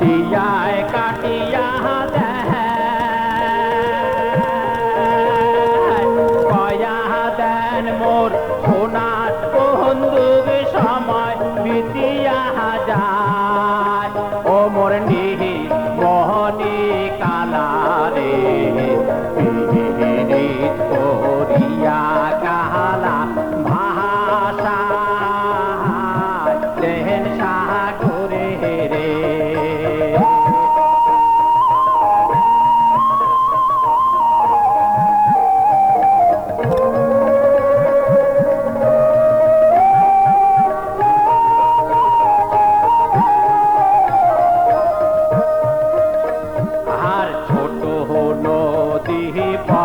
দিয়ায় কাটিয়া দেয় কয়া দেন মোর সোনার বন্ধুক সময় বিতিয়া যায়। ও মোর নিহি মোহনী কালারে করিয়া কালা ভাষা দেন সাগরে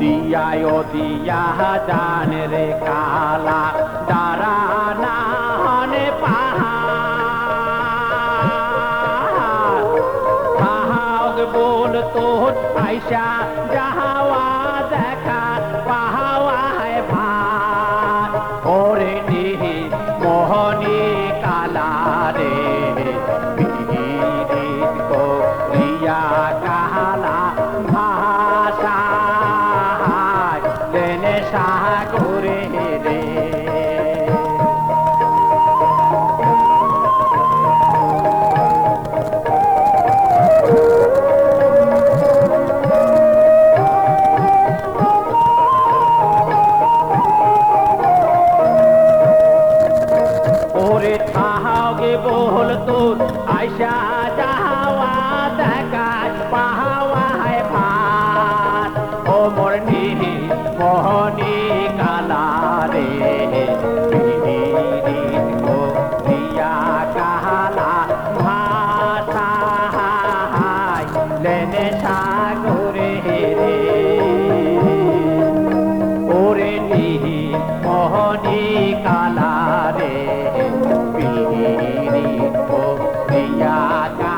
দিয়ায় দিয়া জান রে কালা দারানা হনে পাহাড়। পাহাড় বল তোর আইসা যাহাওয়া দেখা চাওয়া দেখাজ পাহাওয়ায় ভাত ও মর্নি মোহনি কালা রে লেনে সাগরে রে ওরে নিহি মোহনি কালা রে পিহিনী ญาติ